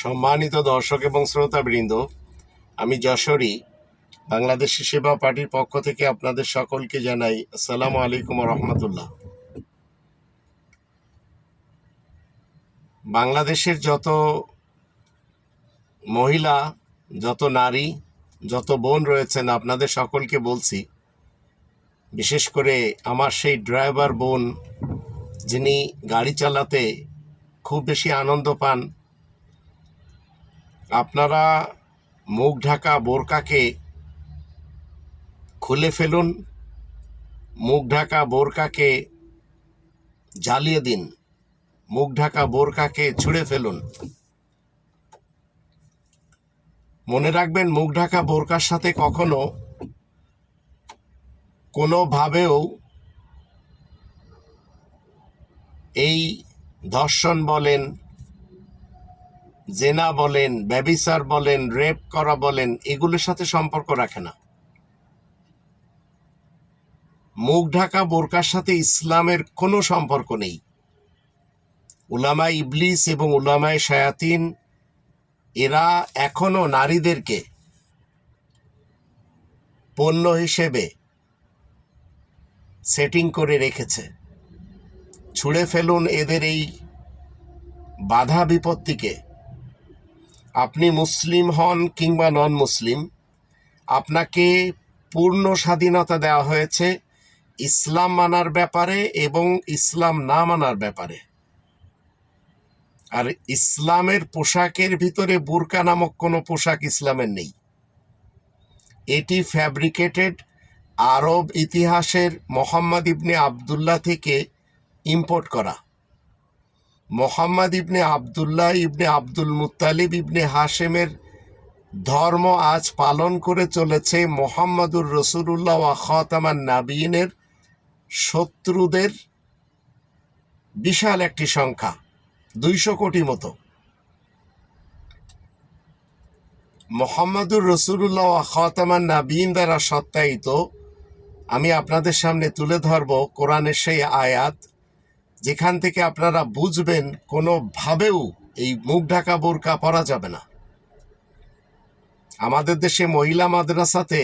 সম্মানিত দর্শক এবং শ্রোতাবৃন্দ, আমি যশোরী, বাংলাদেশি সেবা পার্টির পক্ষ থেকে আপনাদের সকলকে জানাই আসসালামু আলাইকুম রহমতুল্লাহ। বাংলাদেশের যত মহিলা, যত নারী, যত বোন রয়েছেন, আপনাদের সকলকে বলছি, বিশেষ করে আমার সেই ড্রাইভার বোন, যিনি গাড়ি চালাতে খুব বেশি আনন্দ পান আপনারা মুখ ঢাকা বোরকাকে খুলে ফেলুন, মুখ ঢাকা বোরকাকে জ্বালিয়ে দিন, মুখ ঢাকা বোরকাকে ছুঁড়ে ফেলুন। মনে রাখবেন, মুখ ঢাকা বোরকার সাথে কখনো কোনোভাবেও এই ধর্ষণ বলেন জেনা বলেন, ব্যবিচার বলেন, রেপ করা বলেন, এগুলোর সাথে সম্পর্ক রাখে না। মুখ ঢাকা বোরকার সাথে ইসলামের কোনো সম্পর্ক নেই। উলামা ইবলিস এবং উলামায় শায়াতিন, এরা এখনও নারীদেরকে পণ্য হিসেবে সেটিং করে রেখেছে। ছুঁড়ে ফেলুন এদের এই বাধা বিপত্তিকে। আপনি মুসলিম হন কিংবা নন মুসলিম আপনাকে পূর্ণ স্বাধীনতা দেওয়া হয়েছে ইসলাম মানার ব্যাপারে এবং ইসলাম না মানার ব্যাপারে। আর ইসলামের পোশাকের ভিতরে বুরকা নামক কোনো পোশাক ইসলামের নেই। এটি ফ্যাব্রিকেটেড আরব ইতিহাসের মোহাম্মদ ইবনে আবদুল্লাহ থেকে ইম্পোর্ট করা। Muhammad ibn Abdullah ibn Abdul Muttalib ibn হাশেমের ধর্ম আজ পালন করে চলেছে মোহাম্মদুর রসুল্লাহ ওয়া খতামান নাবিনের শত্রুদের বিশাল একটি সংখ্যা, দুইশো কোটি মতো। মোহাম্মদুর রসুল্লাহ ওয়া খতামান নাবিন দ্বারা সত্যায়িত, আমি আপনাদের সামনে তুলে ধরব কোরআনের সেই আয়াত যেখান থেকে আপনারা বুঝবেন কোনোভাবেও এই মুখ ঢাকা বোরকা পরা যাবে না। আমাদের দেশে মহিলা মাদ্রাসাতে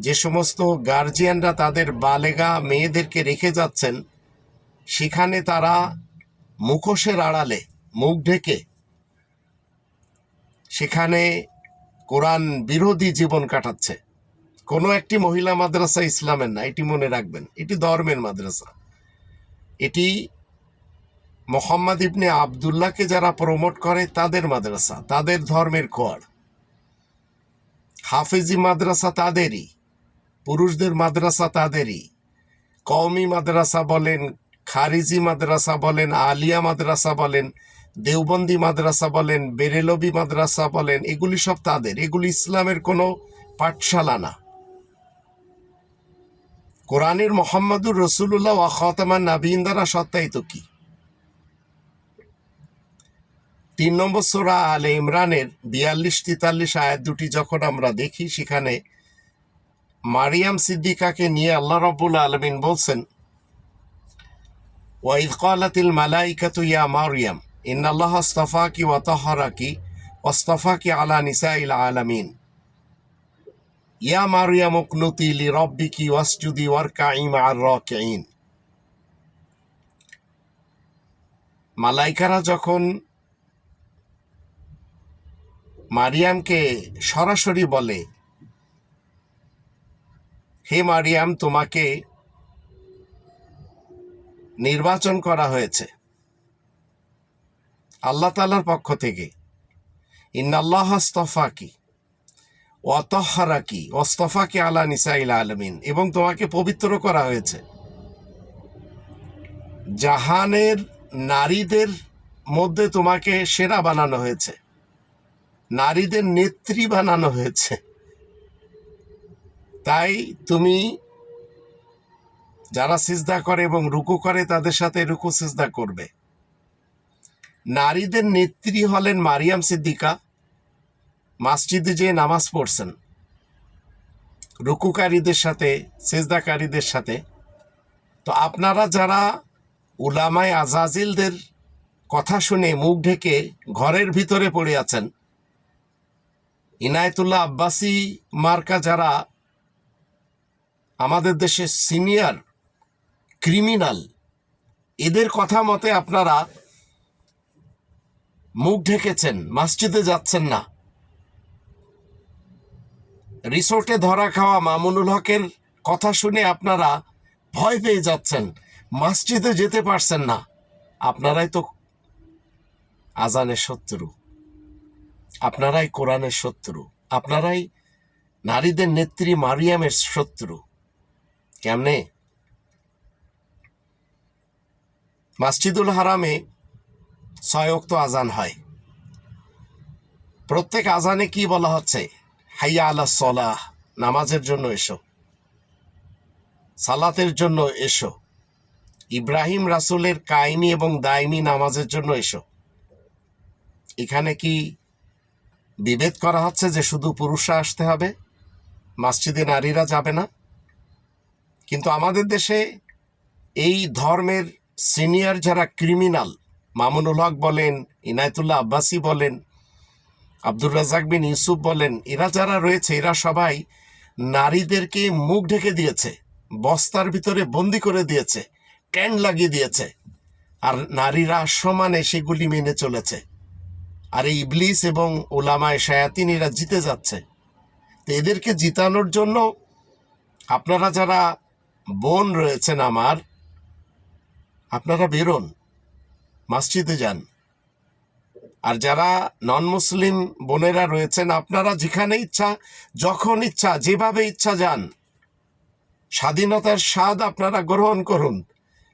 যে সমস্ত গার্জিয়ানরা তাদের বালেগা মেয়েদেরকে রেখে যাচ্ছেন, সেখানে তারা মুখোশের আড়ালে মুখ ঢেকে সেখানে কোরআন বিরোধী জীবন কাটাচ্ছে। কোনো একটি মহিলা মাদ্রাসা ইসলামের না, এটি মনে রাখবেন, এটি ধর্মের মাদ্রাসা। এটি মোহাম্মদ ইবনে আবদুল্লাহকে যারা প্রমোট করে, তাদের মাদ্রাসা, তাদের ধর্মের কর হাফিজি মাদ্রাসা তাদেরই, পুরুষদের মাদ্রাসা তাদেরই। কওমি মাদ্রাসা বলেন, খারিজি মাদ্রাসা বলেন, আলিয়া মাদ্রাসা বলেন, দেওবন্দি মাদ্রাসা বলেন, বেরেলবি মাদ্রাসা বলেন, এগুলি সব তাদের। এগুলি ইসলামের কোনো পাঠশালা না। কোরআনের মোহাম্মদুর রসুল্লাহ ওয়া খতামান নাবিন দ্বারা সত্যায়িত কি? তিন নম্বর সোরা আলে ইমরানের বিয়াল্লিশ তেতাল্লিশ আয়াত দুটি যখন আমরা দেখি, সেখানে মারিয়াম সিদ্দিকাকে নিয়ে আল্লাহ রব্বুল আলমিন বলছেন ওয়াইদ কালাতিল মালাইকাতু ইয়া মারিয়াম, ইন্নাল্লাহ আস্তাফাকি ওয়া তাহরাকি ওয়াস্তাফাকি আলা নিসাইল আলামিন। ইয়া মারিয়াম উকনুতি লি রব্বিকি ওয়াসজুদি ওয়ারকাই মা'আর রাকিঈন। মালাইকারা যখন মারিয়ামকে সরাসরি বলে, হে মারিয়াম, তোমাকে নির্বাচন করা হয়েছে। আল্লাহ তালার পক্ষ থেকে, ইন্নাল্লাহ আস্তফাকি। অতহারাকি অস্তফাকে আলা নিসাইল আলমিন, এবং তোমাকে পবিত্র করা হয়েছে। জাহানের নারীদের মধ্যে তোমাকে সেরা বানানো হয়েছে। নারীদের নেত্রী বানানো হয়েছে। তাই তুমি যারা সিজদা করে এবং রুকু করে, তাদের সাথে রুকু সিজদা করবে। নারীদের নেত্রী হলেন মারিয়াম সিদ্দিকা মসজিদে যে নামাজ পড়ছেন। রুকুকারীদের সাথে, সেজদাকারীদের সাথে। তো আপনারা যারা উলামায় আজাজিলদের কথা শুনে মুখ ঢেকে ঘরের ভিতরে পড়ে আছেন, ইনায়তুল্লাহ আব্বাসী মার্কা যারা আমাদের দেশে সিনিয়র ক্রিমিনাল, এদের কথা মতে আপনারা মুখ ঢেকেছেন, মসজিদে যাচ্ছেন না। রিসোর্টে ধরা খাওয়া মামুনুল হকের কথা শুনে আপনারা ভয় পেয়ে যাচ্ছেন। মসজিদে যেতে পারছেন না। আপনারাই তো আজানের শত্রু। আপনারাই কোরআনের শত্রু। আপনারাই নারীদের নেত্রী মারিয়ামের শত্রু। কেমনে? মাসজিদুল হারামে ছয় অক্ত আজান হয়। প্রত্যেক আজানে কি বলা হচ্ছে? হাইয়া আলা সলাহ, নামাজের জন্য এসো। সালাতের জন্য এসো। ইব্রাহিম রাসূলের কায়েমি এবং দায়মি নামাজের জন্য এসো। এখানে কি বিভেদ করা হচ্ছে যে শুধু পুরুষরা আসতে হবে? মসজিদে নারীরা যাবে না? কিন্তু আমাদের দেশে এই ধর্মের সিনিয়র যারা ক্রিমিনাল, মামুনুল হক বলেন, ইনায়তুল্লাহ আব্বাসী বলেন আব্দুর রাজাক বিন ইউসুফ বলেন, এরা যারা রয়েছে, এরা সবাই নারীদেরকে মুখ ঢেকে দিয়েছে, বস্তার ভিতরে বন্দি করে দিয়েছে ট্যান্ড লাগিয়ে দিয়েছে, আর নারীরা সমানে সেগুলি মেনে চলেছে। আর এই ইবলিস এবং ওলামায় শায়াতিন এরা জিতে যাচ্ছে। তো এদেরকে জিতানোর জন্য আপনারা যারা বোন রয়েছেন আমার, আপনারা বেরোন, মসজিদে যান। আর যারা নন মুসলিম বোনেরা রয়েছেন, আপনারা যেখানে ইচ্ছা, যখন ইচ্ছা, যেভাবে ইচ্ছা যান। স্বাধীনতার স্বাদ আপনারা গ্রহণ করুন,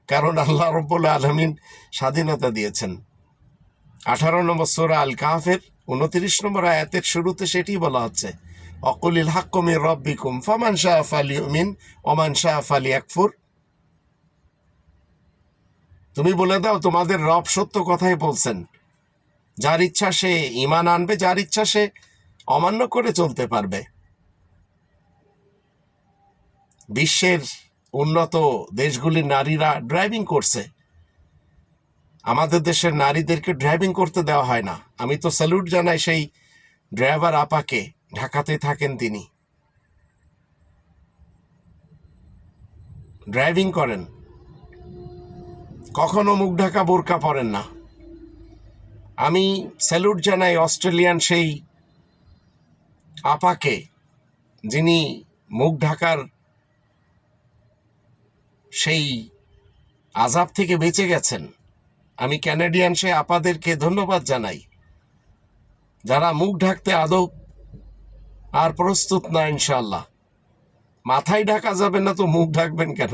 কারণ আল্লাহ রব্বুল আলমিন স্বাধীনতা দিয়েছেন। আঠারো নম্বর সোরা আল কাহাফের উনত্রিশ নম্বর আয়াতের শুরুতে সেটি বলা হচ্ছে, অকুলিল হাক্কমির রব্বিকুম, ফমান শাহ আলী উমিন ওমান শাহ আলী আকফুর তুমি বলে দাও, তোমাদের রব সত্য কথাই বলছেন। যার ইচ্ছা সে ইমান আনবে, যার ইচ্ছা সে অমান্য করে চলতে পারবে। বিশ্বের উন্নত দেশগুলির নারীরা ড্রাইভিং করছে। আমাদের দেশের নারীদেরকে ড্রাইভিং করতে দেওয়া হয় না। আমি তো স্যালুট জানাই সেই ড্রাইভার আপাকে। ঢাকাতে থাকেন তিনি। ড্রাইভিং করেন। কখনো মুখ ঢাকা বোরকা পরেন না। আমি স্যালুট জানাই অস্ট্রেলিয়ান সেই আপাকে, যিনি মুখ ঢাকার সেই আজাব থেকে বেঁচে গেছেন। আমি ক্যানাডিয়ান সে আপাদেরকে ধন্যবাদ জানাই, যারা মুখ ঢাকতে আদৌ আর প্রস্তুত না ইনশাল্লাহ মাথায় ঢাকা যাবে না তো মুখ ঢাকবেন কেন?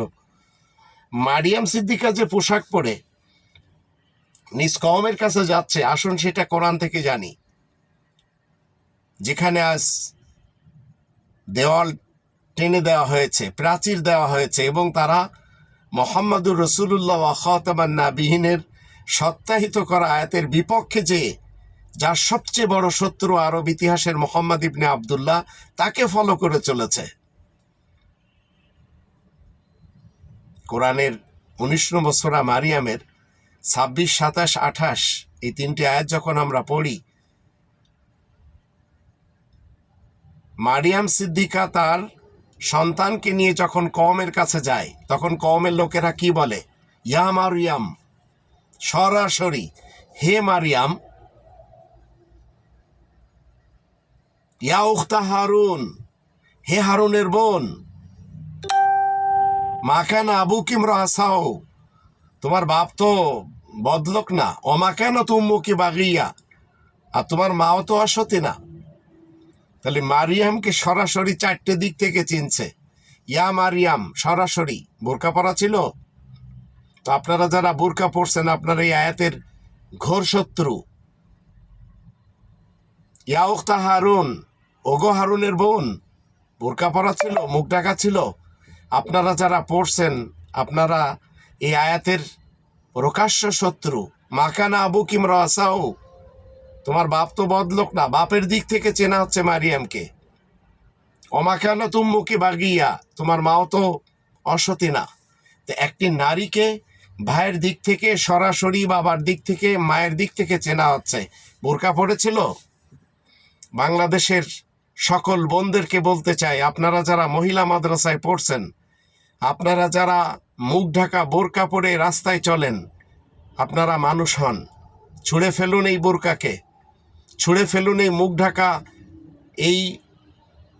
মারিয়াম সিদ্দিকা যে পোশাক পরে নিজ কওমের কাছে যাচ্ছে, আসুন সেটা কোরআন থেকে জানি। যেখানে আজ দেওয়াল টেনে দেওয়া হয়েছে, প্রাচীর দেওয়া হয়েছে, এবং তারা মোহাম্মদুর রসুল্লাহ খাতামান নাবিহীনের সত্যাহিত করা আয়াতের বিপক্ষে যে, যার সবচেয়ে বড় শত্রু আরব ইতিহাসের মোহাম্মদ ইবনে আবদুল্লাহ, তাকে ফলো করে চলেছে। কোরআনের উনিশ নম্বর সোরা মারিয়ামের ছাব্বিশ, সাতাশ, আঠাশ, এই তিনটি আয়াত যখন আমরা পড়ি, মারিয়াম সিদ্দিকা তার সন্তানকে নিয়ে যখন কমের কাছে যায়, তখন কমের লোকেরা কি বলে? ইয়া মারিয়াম, সরাসরি হে মারিয়াম, ইয়া উখতা হারুন, হে হারুনের বোন মাখান আবু কিম রাসাও তোমার বাপ তো বদলোক না। অমাকেন তুম্মুকি বাগিয়া? আর তোমার মাও তো অসতি না। তাহলে মারিয়ামকে সরাসরি চারটে দিক থেকে চিনছে। ইয়া মারিয়াম, সরাসরি। বোরকা পরা ছিল? তো আপনারা যারা বোরকা পড়ছেন আপনার এই আয়াতের ঘোর শত্রু। ইয়া উক্তা হারুন, ওগো হারুনের বোন। বোরকা পরা ছিল, মুখ ঢাকা ছিল। আপনারা যারা পড়ছেন আপনারা এই আয়াতের প্রকাশ্য শত্রু, মাকানা আবু কিম রাসাও তোমার বাপ তো বদলোক না, বাপের দিক থেকে চেনা হচ্ছে মারিয়ামকে। অমাকানা তুম্মুকি বাগিয়া, তোমার মাও তো অসতী না। তো একটি নারীকে ভাইয়ের দিক থেকে, সরাসরি বাবার দিক থেকে, মায়ের দিক থেকে চেনা হচ্ছে। বোরকা পড়েছিল? বাংলাদেশের সকল বোনদেরকে বলতে চাই, আপনারা যারা মহিলা মাদ্রাসায় পড়ছেন, আপনারা যারা মুখ ঢাকা, বোরকা পরে রাস্তায় চলেন। আপনারা মানুষ হন। ছুঁড়ে ফেলুন এই বোরকাকে। ছুঁড়ে ফেলুন এই মুখ ঢাকা, এই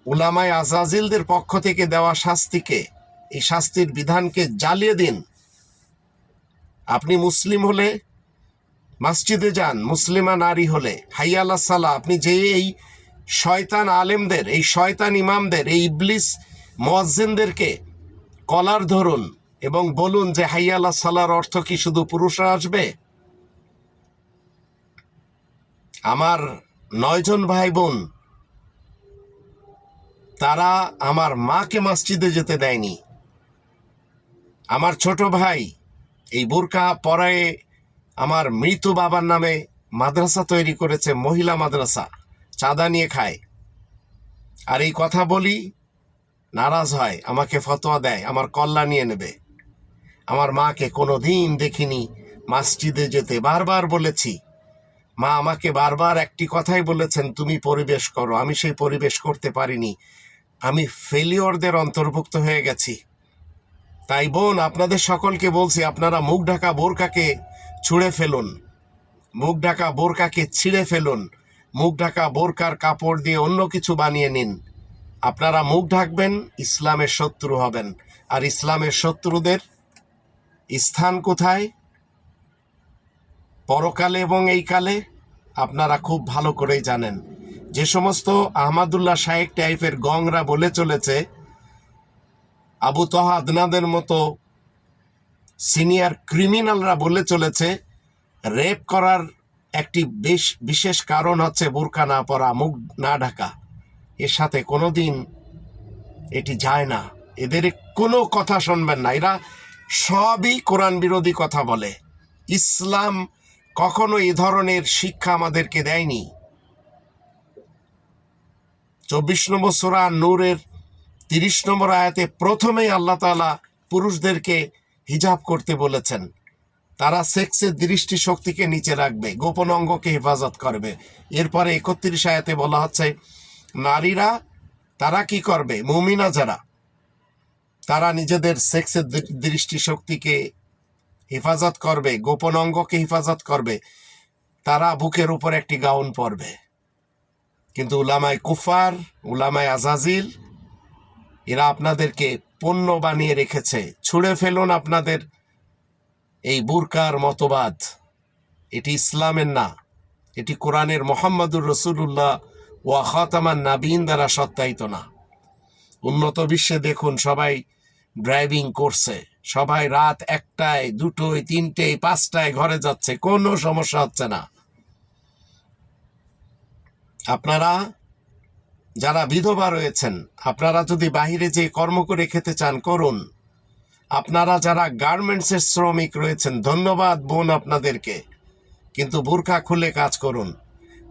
উলামায় আজাজিলদের পক্ষ থেকে দেওয়া শাস্তিকে। এই শাস্তির বিধানকে জ্বালিয়ে দিন। আপনি মুসলিম হলে মসজিদে যান, মুসলিমা নারী হলে। হাইয়াল্লা সালা, আপনি যে এই শয়তান আলেমদের, এই শয়তান ইমামদের, এই ইবলিস মোয়াজ্জিনদেরকে কলার ধরুন। এবং বলুন যে হাইয়াল্লা সালার অর্থ কি শুধু পুরুষরা আসবে? আমার নয়জন ভাই বোন, তারা আমার মাকে মসজিদে যেতে দেয়নি। আমার ছোট ভাই, এই বোরকা পরায়ে আমার মৃত বাবার নামে মাদ্রাসা তৈরি করেছে, মহিলা মাদ্রাসা, চাঁদা নিয়ে খায়। আর এই কথা বলি, নারাজ হয়, আমাকে ফতোয়া দেয়, আমার কল্লা নিয়ে নেবে। আমার মাকে কোনো দিন দেখিনি। মসজিদে যেতে বারবার বলেছি। মা আমাকে বারবার একটি কথাই বলেছেন, তুমি পরিবেশ করো। আমি সেই পরিবেশ করতে পারিনি। আমি ফেলিওরদের অন্তর্ভুক্ত হয়ে গেছি। তাই বোন, আপনাদের সকলকে বলছি, আপনারা মুখ ঢাকা বোরকাকে ছুঁড়ে ফেলুন। মুখ ঢাকা বোরকাকে ছিঁড়ে ফেলুন। মুখ ঢাকা বোরকার কাপড় দিয়ে অন্য কিছু বানিয়ে নিন। আপনারা মুখ ঢাকবেন, ইসলামের শত্রু হবেন। আর ইসলামের শত্রুদের স্থান কোথায়? পরকালে এবং এই কালে আপনারা খুব ভালো করেই জানেন। যে সমস্ত আহমাদুল্লাহ শাহেক টাইপের গংরা বলে চলেছে, আবু তহা আদনাদের মতো সিনিয়র ক্রিমিনালরা বলে চলেছে, রেপ করার একটি বেশ বিশেষ কারণ হচ্ছে বোরকা না পরা, মুখ না ঢাকা। এর সাথে কোনো দিন এটি যায় না। এদের কোনো কথা শুনবেন না। এরা সবই কোরআন বিরোধী কথা বলে। ইসলাম কখনো এ ধরনের শিক্ষা আমাদেরকে দেয়নি। চব্বিশ নম্বর সোরা নূরের তিরিশ নম্বর আয়াতে প্রথমেই আল্লাহ তালা পুরুষদেরকে হিজাব করতে বলেছেন। তারা সেক্সের দৃষ্টি শক্তিকে নিচে রাখবে, গোপন অঙ্গকে হেফাজত করবে। এরপরে একত্রিশ আয়াতে বলা হচ্ছে, নারীরা তারা কি করবে? মুমিনা যারা তারা নিজেদের সেক্সের দৃ- দৃষ্টি হেফাজত করবে, গোপন অঙ্গকে হেফাজত করবে। তারা বুকের উপর একটি গাউন পরবে। কিন্তু উলামায় কুফার উলামায় আজাজিল, এরা আপনাদেরকে পণ্য বানিয়ে রেখেছে। ছুঁড়ে ফেলুন আপনাদের এই বুরকার মতবাদ। এটি ইসলামের না, এটি কোরআনের মোহাম্মদুর রসুল্লাহ ওয়া খাতামান নাবিন দ্বারা সত্যায়িত না। উন্নত বিশ্বে দেখুন সবাই ড্রাইভিং করছে। সবাই রাত একটায়, দুটোয়, তিনটেয়, পাঁচটায় ঘরে যাচ্ছে, কোনো সমস্যা হচ্ছে না। আপনারা যারা বিধবা রয়েছেন, আপনারা যদি বাইরে যে কর্ম করে খেতে চান, করুন। আপনারা যারা গার্মেন্টসের শ্রমিক রয়েছেন, ধন্যবাদ বোন আপনাদেরকে। কিন্তু বোরখা খুলে কাজ করুন।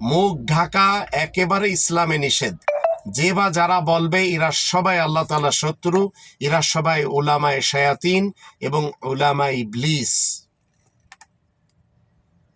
মুখ ঢাকা একেবারে ইসলামে নিষেধ। যে বা যারা বলবে, এরা সবাই আল্লাহ তালা শত্রু, এরা সবাই ওলামায় শায়াতিন এবং ওলামায় ইবলিস।